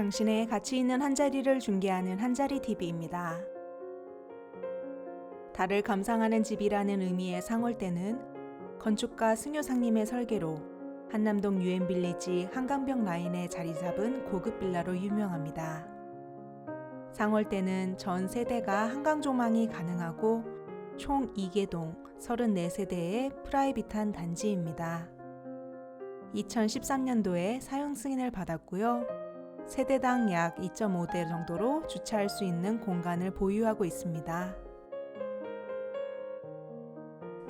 당신의 가치 있는 한자리를 중개하는 한자리 TV입니다. 달을 감상하는 집이라는 의미의 상월대는 건축가 승효상님의 설계로 한남동 유엔빌리지 한강병 라인에 자리 잡은 고급 빌라로 유명합니다. 상월대는 전 세대가 한강 조망이 가능하고 총 2개동 34세대의 프라이빗한 단지입니다. 2013년도에 사용 승인을 받았고요. 세대당 약 2.5대 정도로 주차할 수 있는 공간을 보유하고 있습니다.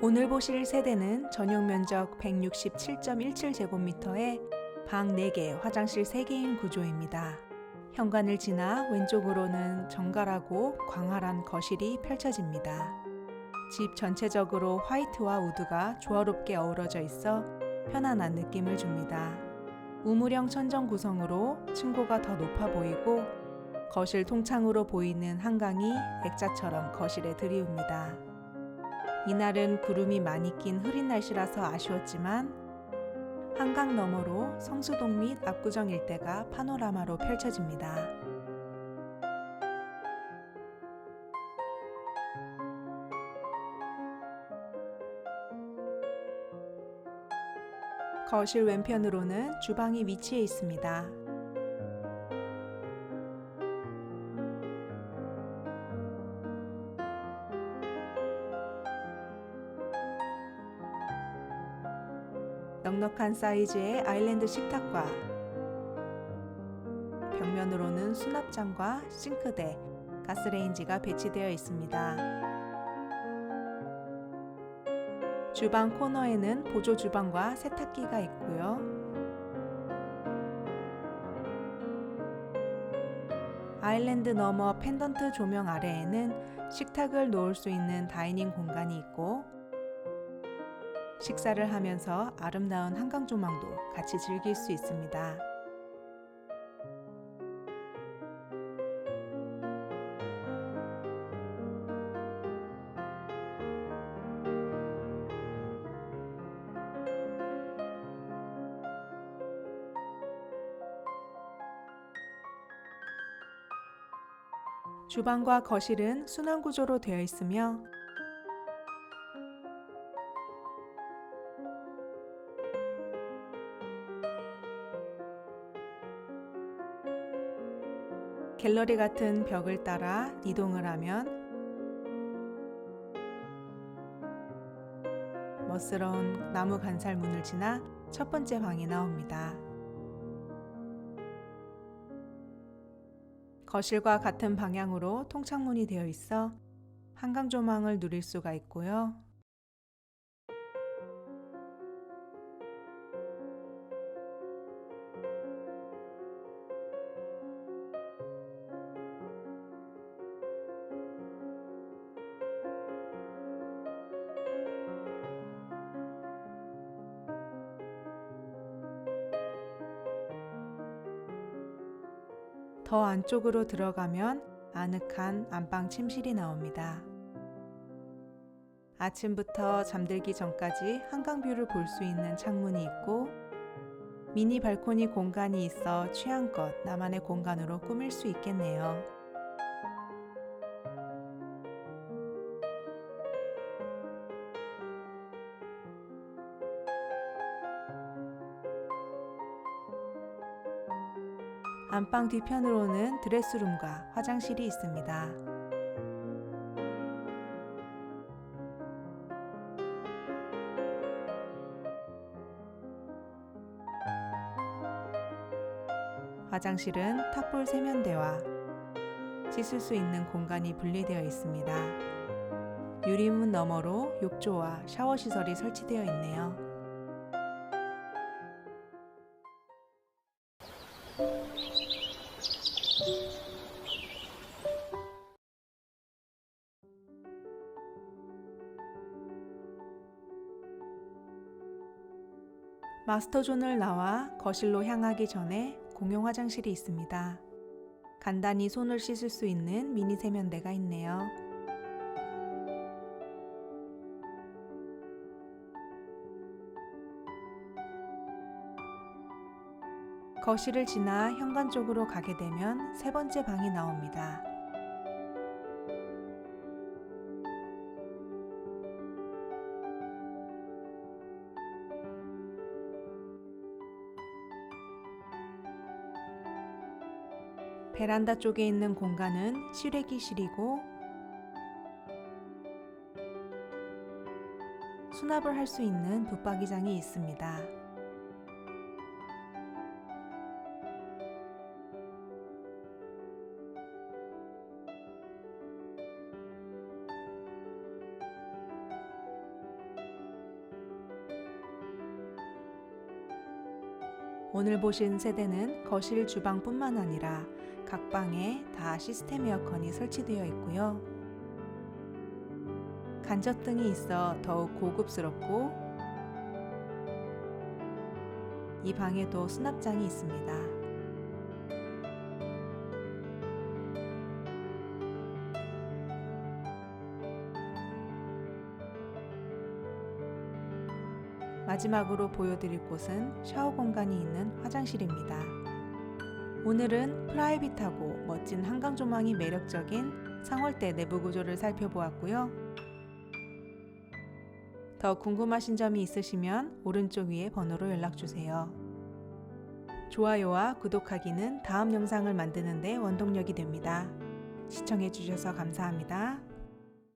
오늘 보실 세대는 전용 면적 167.17제곱미터에 방 4개, 화장실 3개인 구조입니다. 현관을 지나 왼쪽으로는 정갈하고 광활한 거실이 펼쳐집니다. 집 전체적으로 화이트와 우드가 조화롭게 어우러져 있어 편안한 느낌을 줍니다. 우물형 천정 구성으로 층고가 더 높아 보이고 거실 통창으로 보이는 한강이 액자처럼 거실에 들이웁니다. 이날은 구름이 많이 낀 흐린 날씨라서 아쉬웠지만 한강 너머로 성수동 및 압구정 일대가 파노라마로 펼쳐집니다. 거실 왼편으로는 주방이 위치해 있습니다. 넉넉한 사이즈의 아일랜드 식탁과 벽면으로는 수납장과 싱크대, 가스레인지가 배치되어 있습니다. 주방 코너에는 보조 주방과 세탁기가 있고요. 아일랜드 너머 펜던트 조명 아래에는 식탁을 놓을 수 있는 다이닝 공간이 있고 식사를 하면서 아름다운 한강 조망도 같이 즐길 수 있습니다. 주방과 거실은 순환 구조로 되어 있으며 갤러리 같은 벽을 따라 이동을 하면 멋스러운 나무 간살문을 지나 첫 번째 방이 나옵니다. 거실과 같은 방향으로 통창문이 되어 있어 한강 조망을 누릴 수가 있고요. 더 안쪽으로 들어가면 아늑한 안방 침실이 나옵니다. 아침부터 잠들기 전까지 한강뷰를 볼 수 있는 창문이 있고 미니 발코니 공간이 있어 취향껏 나만의 공간으로 꾸밀 수 있겠네요. 안방 뒤편으로는 드레스룸과 화장실이 있습니다. 화장실은 탑볼 세면대와 씻을 수 있는 공간이 분리되어 있습니다. 유리문 너머로 욕조와 샤워 시설이 설치되어 있네요. 마스터존을 나와 거실로 향하기 전에 공용 화장실이 있습니다. 간단히 손을 씻을 수 있는 미니 세면대가 있네요. 거실을 지나 현관 쪽으로 가게 되면 세 번째 방이 나옵니다. 베란다 쪽에 있는 공간은 실외기실이고 수납을 할 수 있는 붙박이장이 있습니다. 오늘 보신 세대는 거실 주방뿐만 아니라 각 방에 다 시스템 에어컨이 설치되어 있고요. 간접등이 있어 더욱 고급스럽고 이 방에도 수납장이 있습니다. 마지막으로 보여드릴 곳은 샤워 공간이 있는 화장실입니다. 오늘은 프라이빗하고 멋진 한강 조망이 매력적인 상월대 내부 구조를 살펴보았고요. 더 궁금하신 점이 있으시면 오른쪽 위에 번호로 연락 주세요. 좋아요와 구독하기는 다음 영상을 만드는데 원동력이 됩니다. 시청해 주셔서 감사합니다.